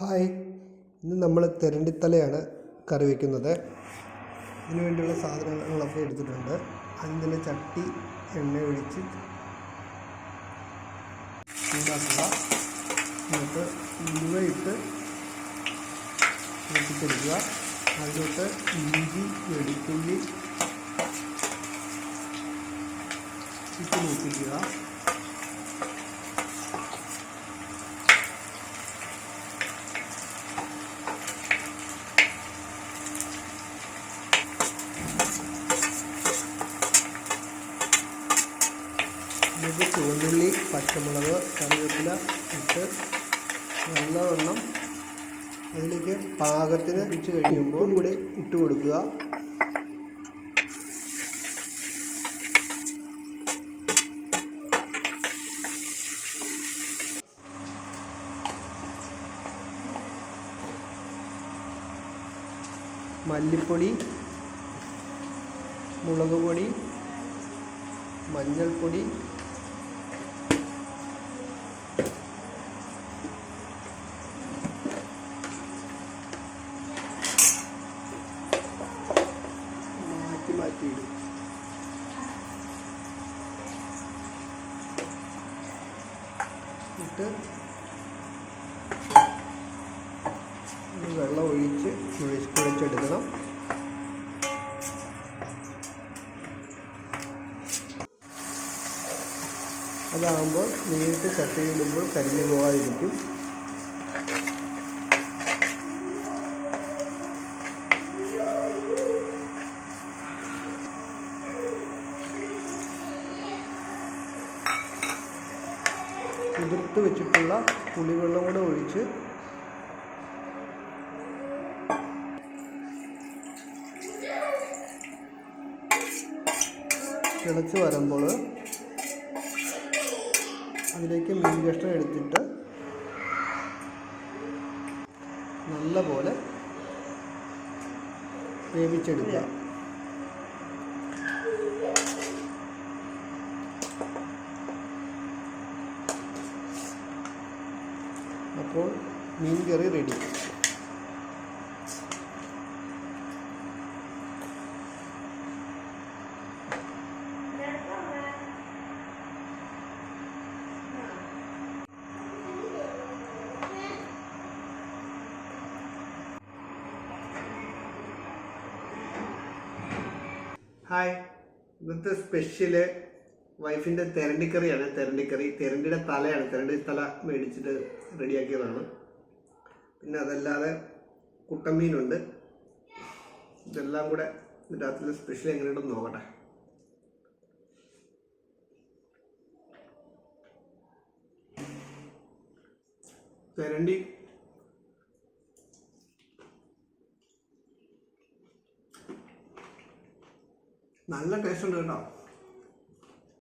Hi. ഇന്ന് നമ്മൾ തെരണ്ടിത്തലയാണ് കറി വയ്ക്കുന്നത് ഇതിനു വേണ്ടിയുള്ള സാധനങ്ങളൊക്കെ എടുത്തിട്ടുണ്ട്. തന്നെ ചട്ടി എണ്ണ ഒഴിച്ച് ചൂടാക്കുക. എന്നിട്ട് ഉലുവയിട്ട് വെട്ടിച്ചെടുക്കുക അതിലോട്ട് ഇഞ്ചി വെളുത്തുള്ളി ഇട്ട് മൂപ്പിക്കുക. ഇതിലേക്ക് ചുവന്നുള്ളി പച്ചമുളക് കറിവേപ്പില ഇട്ട് നല്ലവണ്ണം അതിലേക്ക് പാകത്തിന് ഇട്ട് കഴിയുമ്പോൾ കൂടി ഇട്ട് കൊടുക്കുക. മല്ലിപ്പൊടി മുളക് പൊടി മഞ്ഞൾപ്പൊടി മാറ്റിയിടും ഇട്ട് വെള്ളം ഒഴിച്ച് കുഴച്ച് കുഴച്ചെടുക്കണം അതാകുമ്പോൾ നേരിട്ട് ചട്ടിയിടുമ്പോൾ കരിഞ്ഞു പോകാതിരിക്കും. കുതിർത്ത് വെച്ചിട്ടുള്ള പുളിവെള്ളം കൂടെ ഒഴിച്ച് തിളച്ച് വരുമ്പോൾ അതിലേക്ക് മീൻ കഷ്ണം എടുത്തിട്ട് നല്ലപോലെ വേവിച്ചെടുക്കുക. അപ്പോൾ മീൻ കറി റെഡി ഹായ് ഇന്നത്തെ സ്പെഷ്യൽ വൈഫിന്റെ തെരണ്ടിക്കറിയാണ്. തെരണ്ടിക്കറി തെരണ്ടിയുടെ തലയാണ്. തെരണ്ടി തല മേടിച്ചിട്ട് റെഡിയാക്കിയതാണ്. പിന്നെ അതല്ലാതെ കുട്ടമീനുണ്ട്. ഇതെല്ലാം കൂടെ രാത്രി സ്പെഷ്യൽ എങ്ങനെയുണ്ടെന്ന് നോക്കട്ടെ. തെരണ്ടി. നല്ല ടേസ്റ്റ് ഉണ്ട് കേട്ടോ.